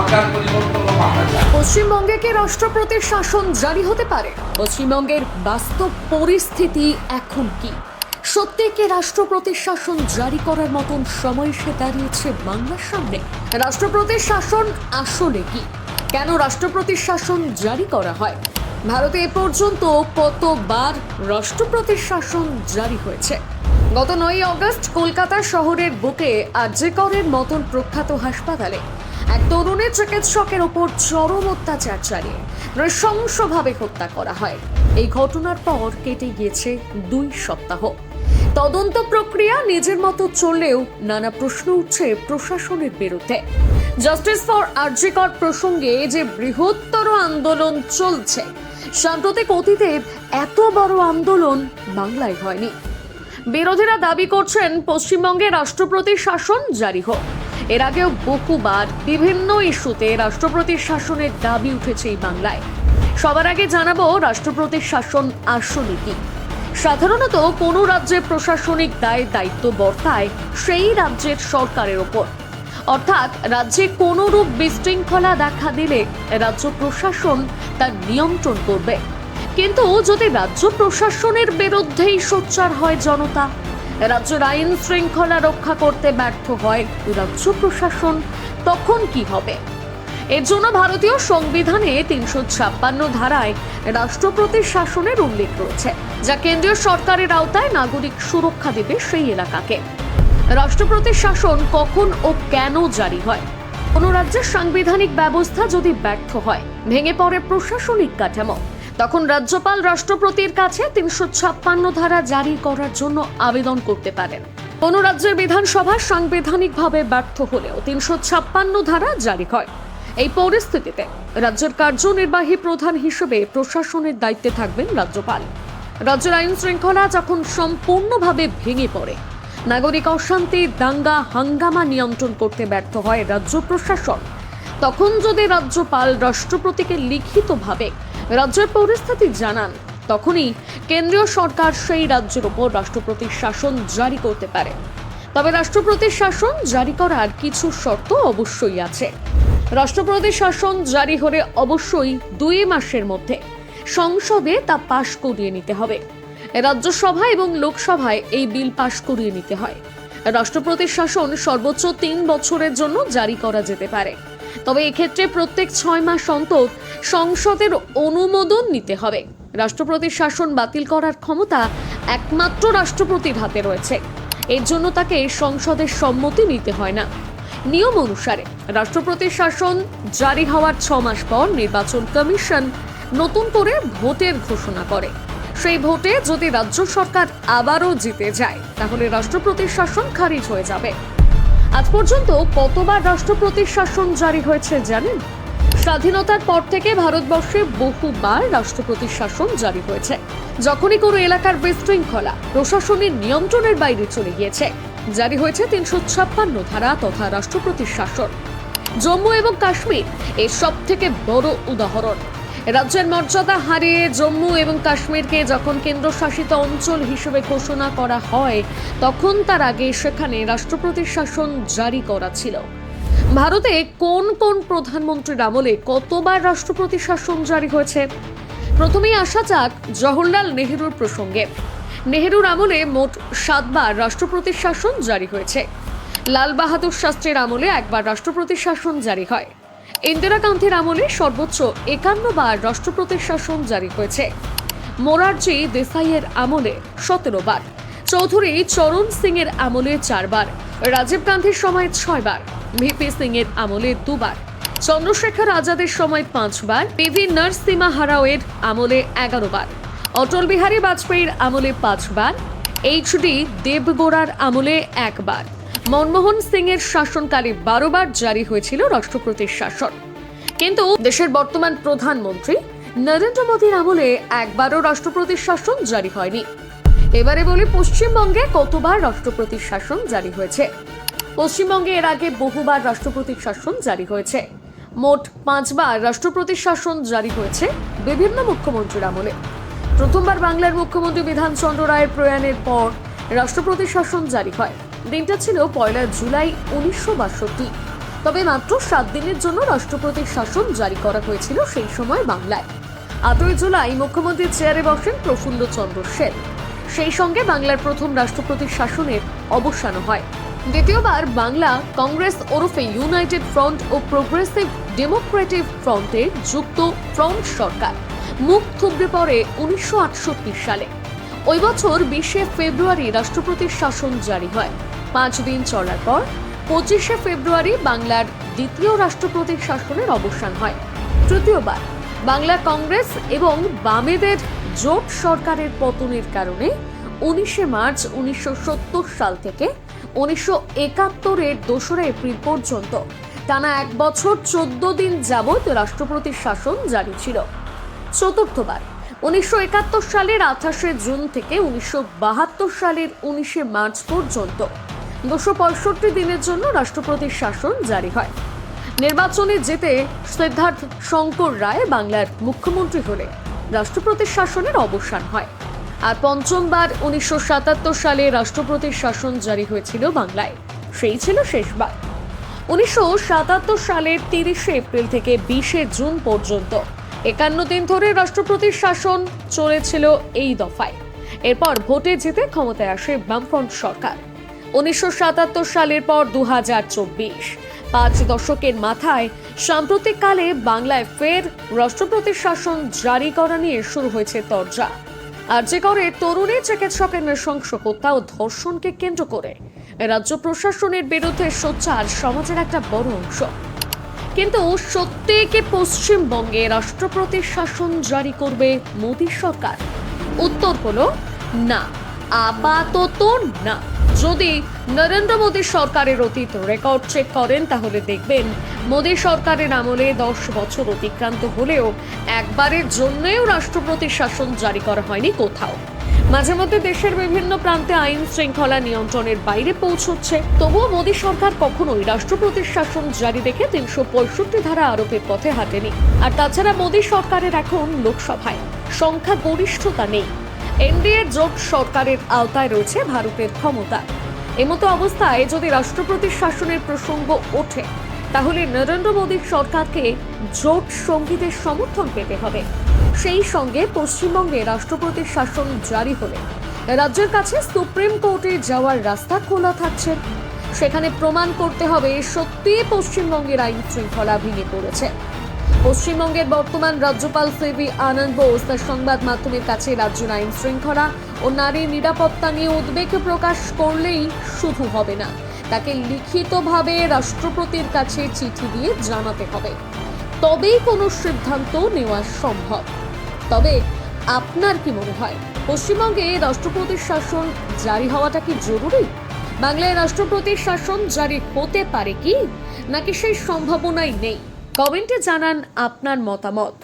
সরকার পরিবর্তন পশ্চিমবঙ্গে কি রাষ্ট্রপতির শাসন জারি হতে পারে? পশ্চিমবঙ্গের বাস্তব পরিস্থিতি এখন কি? সত্যি কি রাষ্ট্রপতির শাসন জারি করার মতন সময় সে দাঁড়িয়েছে বাংলার সামনে? রাষ্ট্রপতির শাসন আসলে কি? কেন রাষ্ট্রপতির শাসন জারি করা হয়? ভারতে এ পর্যন্ত কতবার রাষ্ট্রপতির শাসন জারি হয়েছে? গত নয় আগস্ট কলকাতা শহরের বুকে আর্যেকরের মতন প্রখ্যাত হাসপাতালে এক তরুণের চিকিৎসকের ওপর চরম অত্যাচার চালিয়ে নৃশংসভাবে হত্যা করা হয়। এই ঘটনার পর কেটে গিয়েছে দুই সপ্তাহ। তদন্ত প্রক্রিয়া নিজের মতো চললেও নানা প্রশ্ন উঠছে প্রশাসনের বিরুদ্ধে। জাস্টিস ফর আর্জিকর প্রসঙ্গে যে বৃহত্তর আন্দোলন চলছে, সাম্প্রতিক অতীতে এত বড় আন্দোলন বাংলায় হয়নি। বিরোধীরা দাবি করছেন পশ্চিমবঙ্গে রাষ্ট্রপতির শাসন জারি হোক। এর আগেও বহুবার বিভিন্ন ইস্যুতে রাষ্ট্রপতির শাসনের দাবি উঠেছে এই বাংলায়। সবার আগে জানাব রাষ্ট্রপতির শাসন আসলে কি। সাধারণত কোনো রাজ্যের প্রশাসনিক দায় দায়িত্ব বর্তায়, সেই রাজ্যের সরকারের ওপর। অর্থাৎ রাজ্যে কোনো রূপ বিশৃঙ্খলা দেখা দিলে রাজ্য প্রশাসন তার নিয়ন্ত্রণ করবে। কিন্তু যদি রাজ্য প্রশাসনের বিরুদ্ধেই সোচ্চার হয় জনতা রাজ্যের আইন শৃঙ্খলা রক্ষা করতে ব্যর্থ হয় রাজ্য প্রশাসন, তখন কি হবে? এর জন্য ভারতীয় সংবিধানে তিনশো ছাপ্পান্ন ধারায় রাষ্ট্রপতির শাসনের উল্লেখ রয়েছে, যা কেন্দ্রীয় সরকারের আওতায় নাগরিক সুরক্ষা দেবে সেই এলাকাকে। রাষ্ট্রপতির শাসন কখন ও কেন জারি হয়? কোন রাজ্যের সাংবিধানিক ব্যবস্থা যদি ব্যর্থ হয়, ভেঙে পড়ে প্রশাসনিক কাঠামো। তখন রাজ্যপাল রাষ্ট্রপতির কাছে তিনশো ছাপ্পান্ন ধারা জারি করার জন্য আবেদন করতে পারেন। কোন রাজ্যের বিধানসভা সাংবিধানিকভাবে ব্যর্থ হলেও তিনশো ছাপ্পান্ন ধারা জারি হয়। এই পরিস্থিতিতে রাজ্যের কার্যনির্বাহী প্রধান হিসেবে প্রশাসনের দায়িত্বে থাকবেন রাজ্যপাল। রাজ্যের আইন শৃঙ্খলা যখন সম্পূর্ণভাবে ভেঙে পড়ে, নাগরিক অশান্তি, দাঙ্গা, হাঙ্গামা নিয়ন্ত্রণ করতে ব্যর্থ হয় রাজ্য প্রশাসন। তখন যদি রাজ্যপাল রাষ্ট্রপতিকে লিখিতভাবে রাজ্যের পরিস্থিতি জানান, তখনই কেন্দ্রীয় সরকার সেই রাজ্যের ওপর রাষ্ট্রপতির শাসন জারি করতে পারে। তবে রাষ্ট্রপতির শাসন জারি করার কিছু শর্ত অবশ্যই আছে। রাষ্ট্রপতির শাসন জারি হলে অবশ্যই দুই মাসের মধ্যে সংসদে তা পাশ করিয়ে নিতে হবে। রাজ্যসভা এবং লোকসভায় এই বিল পাশ করিয়ে নিতে হয়। রাষ্ট্রপতির শাসন সর্বোচ্চ তিন বছরের জন্য জারি করা যেতে পারে। তবে এক্ষেত্রে প্রত্যেক ছয় মাস অন্তর সংসদের অনুমোদন নিতে হবে। রাষ্ট্রপতির শাসন বাতিল করার ক্ষমতা একমাত্র রাষ্ট্রপতির হাতে রয়েছে। এর জন্য তাকে সংসদের সম্মতি নিতে হয় না। নিয়ম অনুসারে রাষ্ট্রপতির শাসন জারি হওয়ার ছ মাস পর নির্বাচন কমিশন নতুন করে ভোটের ঘোষণা করে। সেই ভোটে যদি রাজ্য সরকার আবারও জিতে যায়, তাহলে রাষ্ট্রপতির শাসন খারিজ হয়ে যাবে। আজ পর্যন্ত কতবার রাষ্ট্রপতির শাসন জারি হয়েছে জানেন? স্বাধীনতার পর থেকে ভারতবর্ষে বহুবার রাষ্ট্রপতির শাসন জারি হয়েছে। যখনই কোনো এলাকার বিশৃঙ্খলা, প্রশাসনের নিয়ন্ত্রণের বাইরে চলে গিয়েছে, জারি হয়েছে তিনশো ছাপ্পান্ন ধারা তথা রাষ্ট্রপতির শাসন জম্মু এবং কাশ্মীর এর সব থেকে বড় উদাহরণ। রাজ্যের মর্যাদা হারিয়ে জম্মু এবং কাশ্মীরকে যখন কেন্দ্রশাসিত অঞ্চল হিসেবে ঘোষণা করা হয়, তখন তার আগে সেখানে রাষ্ট্রপতির শাসন জারি করা ছিল। ভারতে কোন কোন প্রধানমন্ত্রীর আমলে কতবার রাষ্ট্রপতি শাসন জারি হয়েছে? প্রথমেই আসা যাক জওহরলাল নেহেরুর প্রসঙ্গে। নেহেরুর আমলে মোট সাতবার রাষ্ট্রপতির শাসন জারি হয়েছে। লাল বাহাদুর শাস্ত্রীর আমলে একবার রাষ্ট্রপতির শাসন জারি হয়। ইন্দিরা গান্ধীর আমলে সর্বোচ্চ একান্ন বার রাষ্ট্রপতির শাসন জারি হয়েছে। মোরারজি দেসাইয়ের আমলে সতেরো বার। চৌধুরী চরণ সিং এর আমলে চারবার রাজীব গান্ধীর সময় ছয়বার ভিপি সিং এর আমলে দুবার চন্দ্রশেখর আজাদের সময় পাঁচবার পিভি নরসিমা হারাওয়ের আমলে এগারো বার। অটল বিহারী বাজপেয়ীর আমলে পাঁচবার এইচ ডি দেবগোড়ার আমলে একবার মনমোহন সিং এর শাসনকালে বারোবার জারি হয়েছিল রাষ্ট্রপতির শাসন। কিন্তু দেশের বর্তমান প্রধানমন্ত্রী নরেন্দ্র মোদীর আমলে একবারও রাষ্ট্রপতির শাসন জারি হয়নি। এবারে বলি পশ্চিমবঙ্গে কতবার রাষ্ট্রপতির শাসন জারি হয়েছে? পশ্চিমবঙ্গে এর আগে বহুবার রাষ্ট্রপতির শাসন জারি হয়েছে। মোট পাঁচবার রাষ্ট্রপতির শাসন জারি হয়েছে বিভিন্ন মুখ্যমন্ত্রীর আমলে। প্রথমবার বাংলার মুখ্যমন্ত্রী বিধানচন্দ্র রায়ের প্রয়াণের পর রাষ্ট্রপতি শাসন জারি হয়। দিনটা ছিল পয়লা জুলাই উনিশশো বাষট্টি। তবে মাত্র সাত দিনের জন্য রাষ্ট্রপতির শাসন জারি করা হয়েছিল সেই সময় বাংলায়। আটই জুলাই মুখ্যমন্ত্রীর চেয়ারে বসেন প্রফুল্ল চন্দ্র সেন। সেই সঙ্গে বাংলার প্রথম রাষ্ট্রপতির শাসনের অবসান হয়। দ্বিতীয়বার বাংলা কংগ্রেস ওরফে ইউনাইটেড ফ্রন্ট ও প্রোগ্রেসিভ ডেমোক্রেটিক ফ্রন্টে যুক্ত ফ্রন্ট সরকার। মুখ থুবড়ে পড়ে উনিশশো আটষট্টি সালে। ওই বছর বিশে ফেব্রুয়ারি রাষ্ট্রপতির শাসন জারি হয়। পাঁচ দিন চলার পর পঁচিশে ফেব্রুয়ারি বাংলার দ্বিতীয় রাষ্ট্রপতির শাসনের অবসান হয়। তৃতীয়বার, বাংলা কংগ্রেস এবং বামেদের জোট সরকারের পতনের কারণে উনিশে মার্চ উনিশশো সত্তর সাল থেকে উনিশশো একাত্তরের দোসরা এপ্রিল পর্যন্ত টানা এক বছর চোদ্দ দিন যাবৎ রাষ্ট্রপতির শাসন জারি ছিল। চতুর্থবার, উনিশশো একাত্তর সালের আঠাশে জুন থেকে উনিশশো বাহাত্তর সালের উনিশে মার্চ পর্যন্ত দুশো পঁয়ষট্টি দিনের জন্য রাষ্ট্রপতির শাসন জারি হয়। নির্বাচনে জিতে সিদ্ধার্থ শঙ্কর রায় বাংলার মুখ্যমন্ত্রী হলে রাষ্ট্রপতির শাসনের অবসান হয়। আর পঞ্চমবার উনিশশো সাতাত্তর সালে রাষ্ট্রপতির শাসন জারি হয়েছিল বাংলায়। সেই ছিল শেষবার। উনিশশো সাতাত্তর সালের তিরিশে এপ্রিল থেকে বিশে জুন পর্যন্ত একান্ন দিন ধরে রাষ্ট্রপতির শাসন চলেছিল এই দফায়। এরপর ভোটে জিতে ক্ষমতায় আসে বামফ্রন্ট সরকার। উনিশশো সাতাত্তর সালের পর দু পাঁচ দশকের মাথায় সাম্প্রতিককালে বাংলায় ফের রাষ্ট্রপতির শাসন জারি করা নিয়ে শুরু হয়েছে তরজা। আর যে করে তরুণী চিকিৎসকের নৃশংস হত্যা ও ধর্ষণকে কেন্দ্র করে রাজ্য প্রশাসনের বিরুদ্ধে সোচ্চার, সমাজের একটা বড় অংশ। কিন্তু সত্যি কি পশ্চিমবঙ্গে রাষ্ট্রপতির শাসন জারি করবে মোদী সরকার? উত্তর হলো না, আপাতত না। যদি নরেন্দ্র মোদী সরকারের অতীত রেকর্ড চেক করেন, তাহলে দেখবেন মোদী সরকারের আমলে দশ বছর অতিক্রান্ত হলেও একবারের জন্যেও রাষ্ট্রপতির শাসন জারি করা হয়নি কোথাও। মাঝে মধ্যে দেশের বিভিন্ন প্রান্তে আইন শৃঙ্খলা নিয়ন্ত্রণের বাইরে পৌঁছচ্ছে। তবুও মোদী সরকার কখনোই রাষ্ট্রপতির শাসন জারি রেখে তিনশো পঁয়ষট্টি ধারা আরোপের পথে হাঁটেনি। আর তাছাড়া মোদী সরকারের এখন লোকসভায় সংখ্যা গরিষ্ঠতা নেই। এনডিএ জোট সরকারের আওতায় রয়েছে ভারতের ক্ষমতা। এমতো অবস্থায় যদি রাষ্ট্রপতির শাসনের প্রসঙ্গ ওঠে, তাহলে নরেন্দ্র মোদীর সরকারকে জোট সঙ্গীদের সমর্থন পেতে হবে। সেই সঙ্গে পশ্চিমবঙ্গে রাষ্ট্রপতির শাসন জারি হলে রাজ্যের কাছে সুপ্রিম কোর্টে যাওয়ার রাস্তা খোলা থাকছে। সেখানে প্রমাণ করতে হবে সত্যি পশ্চিমবঙ্গের আইন শৃঙ্খলা ভেঙে পড়েছে। পশ্চিমবঙ্গের বর্তমান রাজ্যপাল সিভি আনন্দ বোস তার সংবাদ মাধ্যমের কাছে রাজ্যের আইন শৃঙ্খলা ও নারীর নিরাপত্তা নিয়ে উদ্বেগ প্রকাশ করলেই শুধু হবে না। তাকে লিখিতভাবে রাষ্ট্রপতির কাছে চিঠি দিয়ে জানাতে হবে। তবেই কোনো সিদ্ধান্ত নেওয়া সম্ভব। তবে আপনার কি মনে হয়, পশ্চিমবঙ্গে রাষ্ট্রপতির শাসন জারি হওয়াটা কি জরুরি? বাংলায় রাষ্ট্রপতির শাসন জারি হতে পারে কি? নাকি সেই সম্ভাবনাই নেই? কমেন্টে জানান আপনার মতামত।